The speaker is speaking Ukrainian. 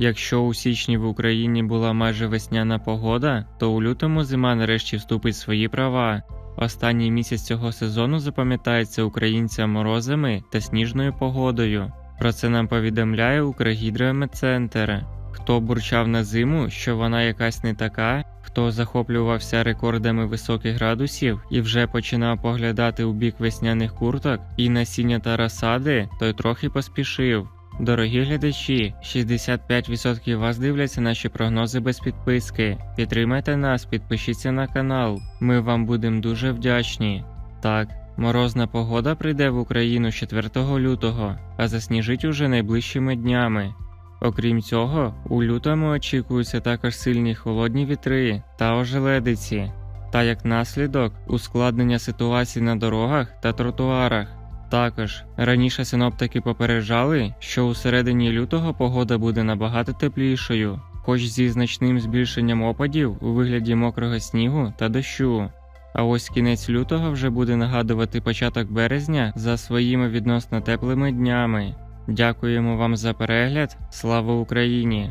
Якщо у січні в Україні була майже весняна погода, то у лютому зима нарешті вступить свої права. Останній місяць цього сезону запам'ятається українцям морозами та сніжною погодою. Про це нам повідомляє Укргідрометцентр. Хто бурчав на зиму, що вона якась не така, хто захоплювався рекордами високих градусів і вже починав поглядати у бік весняних курток і насіння та розсади, той трохи поспішив. Дорогі глядачі, 65% вас дивляться наші прогнози без підписки. Підтримайте нас, підпишіться на канал. Ми вам будемо дуже вдячні. Так, морозна погода прийде в Україну 4 лютого, а засніжить уже найближчими днями. Окрім цього, у лютому очікуються також сильні холодні вітри та ожеледиці, та як наслідок ускладнення ситуації на дорогах та тротуарах. Також раніше синоптики попереджали, що у середині лютого погода буде набагато теплішою, хоч зі значним збільшенням опадів у вигляді мокрого снігу та дощу. А ось кінець лютого вже буде нагадувати початок березня за своїми відносно теплими днями. Дякуємо вам за перегляд. Слава Україні!